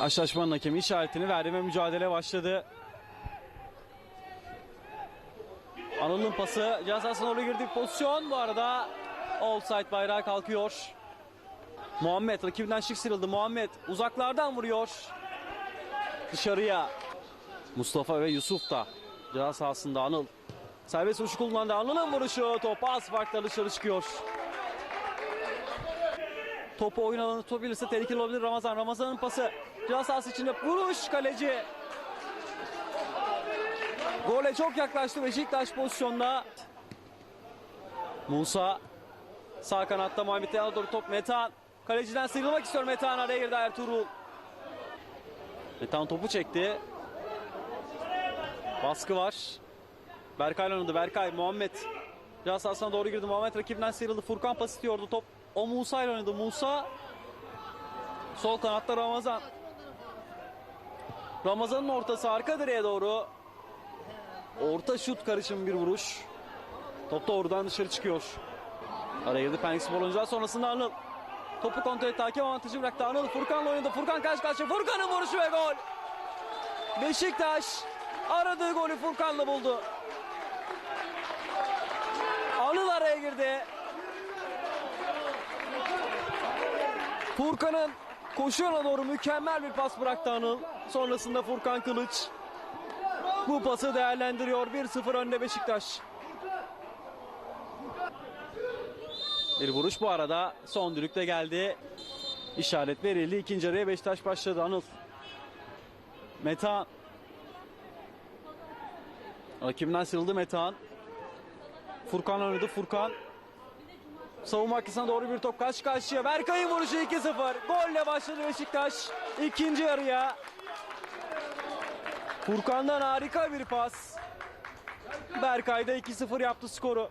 Karşılaşmanın hakemi işaretini verdi ve mücadele başladı. Anıl'ın pası ceza sahasına doğru girdi pozisyon. Bu arada offside bayrağı kalkıyor. Muhammed rakibinden şık sıyrıldı. Muhammed uzaklardan vuruyor. Dışarıya. Mustafa ve Yusuf da ceza sahasında Anıl. Serbest vuruş kullandı. Anıl'ın vuruşu. Top az farkla dışarı çıkıyor. Topu oyun alanı tutabilirse tehlikeli olabilir Ramazan. Ramazan'ın pası. Ceza sahası içinde vuruş kaleci. Gole çok yaklaştı Beşiktaş pozisyonda. Musa sağ kanatta Muhammed Yan'a doğru top Metan. Kaleciden sıyrılmak istiyor Metan araya girdi Ertuğrul. Metan topu çekti. Baskı var. Berkay oynadı. Berkay, Muhammed. Ceza sahasına doğru girdi. Muhammed rakibinden sıyrıldı. Furkan pas istiyordu. Top o Musa ile oynadı. Musa sol kanatta Ramazan. Ramazan'ın ortası arka direğe doğru. Orta şut karışım bir vuruş. Top doğrudan dışarı çıkıyor. Araya girdi Pendik Spor sonrasında Anıl. Topu kontrol etti. Hakem avantajı bıraktı. Anıl Furkan'la oynadı. Furkan karşı karşıya. Furkan'ın vuruşu ve gol. Beşiktaş aradığı golü Furkan'la buldu. Anıl araya girdi. Furkan'ın koşuyana doğru mükemmel bir pas bıraktı Anıl. Sonrasında Furkan Kılıç bu pası değerlendiriyor. 1-0 önde Beşiktaş. Bir vuruş bu arada son düdükte geldi. İşaret verildi. İkinci araya Beşiktaş başladı. Anıl. Metehan. Rakibinden sıyrıldı Metehan. Furkan oynadı. Furkan. Savunma arkasına doğru bir top karşı karşıya. Berkay'ın vuruşu 2-0. Golle başladı Beşiktaş. İkinci yarıya. Furkan'dan harika bir pas. Berkay da 2-0 yaptı skoru.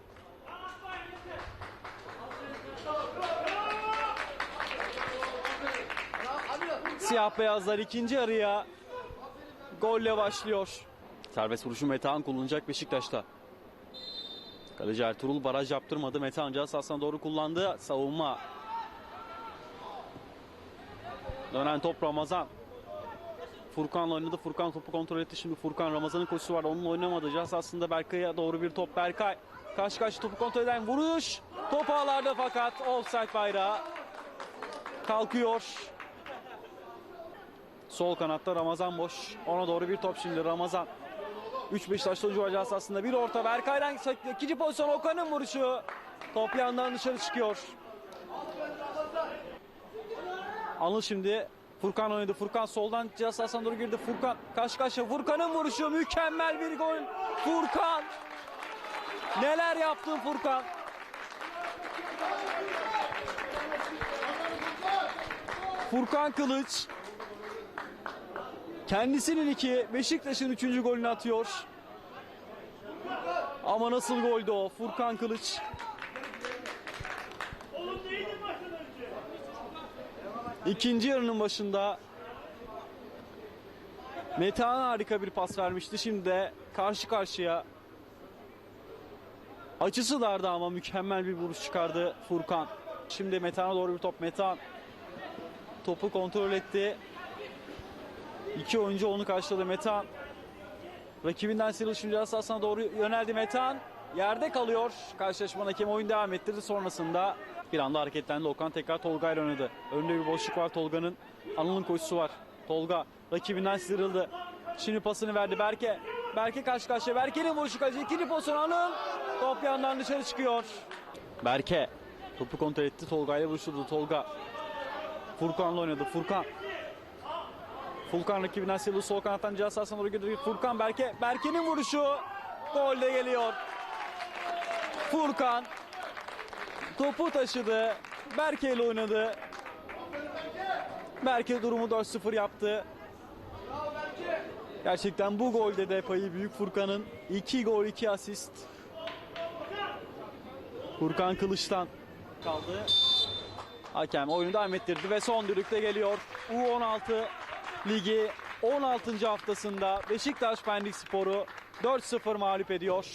Siyah beyazlar ikinci yarıya golle başlıyor. Serbest vuruşu Metehan kullanacak Beşiktaş'ta. Kaleci Ertuğrul baraj yaptırmadı. Metehan ceza sahasına doğru kullandı. Savunma. Dönen top Ramazan. Furkan'la oynadı. Furkan topu kontrol etti. Şimdi Furkan Ramazan'ın koşusu var. Onunla oynamadı. Ceza sahasında Berkay'a doğru bir top. Berkay. Karşı karşı topu kontrol eden vuruş. Top ağlarda fakat offside bayrağı. Kalkıyor. Sol kanatta Ramazan boş. Ona doğru bir top şimdi Ramazan. 3 Beşiktaşlı oyuncu ceza sahasında. Bir orta Berkay'dan ikinci pozisyon Okan'ın vuruşu. Top yandan dışarı çıkıyor. Anıl şimdi Furkan oynadı. Furkan soldan ceza sahasına doğru girdi. Furkan karşı karşıya. Furkan'ın vuruşu mükemmel bir gol. Furkan. Neler yaptın Furkan? Furkan Kılıç kendisinin iki, Beşiktaş'ın üçüncü golünü atıyor. Ama nasıl goldü o? Furkan Kılıç. İkinci yarının başında Metehan harika bir pas vermişti. Şimdi de karşı karşıya açısı dardı ama mükemmel bir vuruş çıkardı Furkan. Şimdi Metehan'a doğru bir top. Metehan topu kontrol etti. İki oyuncu onu karşıladı Metehan. Rakibinden sıyrılışın ceza sahasına doğru yöneldi Metehan. Yerde kalıyor. Karşılaşmanın hakemi oyun devam ettirdi. Sonrasında bir anda hareketlendi. Okan tekrar Tolga ile oynadı. Önünde bir boşluk var Tolga'nın. Anıl'ın koşusu var. Tolga rakibinden sıyrıldı. Şimdi pasını verdi Berke. Berke karşı karşıya. Berke'nin vuruşu kaleci. İkinci pozisyon Anıl. Top yandan dışarı çıkıyor. Berke topu kontrol etti. Tolga ile vuruşturdu. Tolga Furkan'la oynadı. Furkan Furkan rakibinden sıyrıldı. Sol kanattan ceza sahasına doğru gidiyor. Furkan Berke. Berke'nin vuruşu. Gol de geliyor. Furkan topu taşıdı. Berke ile oynadı. Berke durumu 4-0 yaptı. Gerçekten bu golde de payı büyük Furkan'ın. 2 gol 2 asist. Furkan Kılıç'tan kaldı. Hakem oyunu devam ettirdi ve son düdükte geliyor. U16 Ligi 16. haftasında Beşiktaş Pendik Sporu 4-0 mağlup ediyor.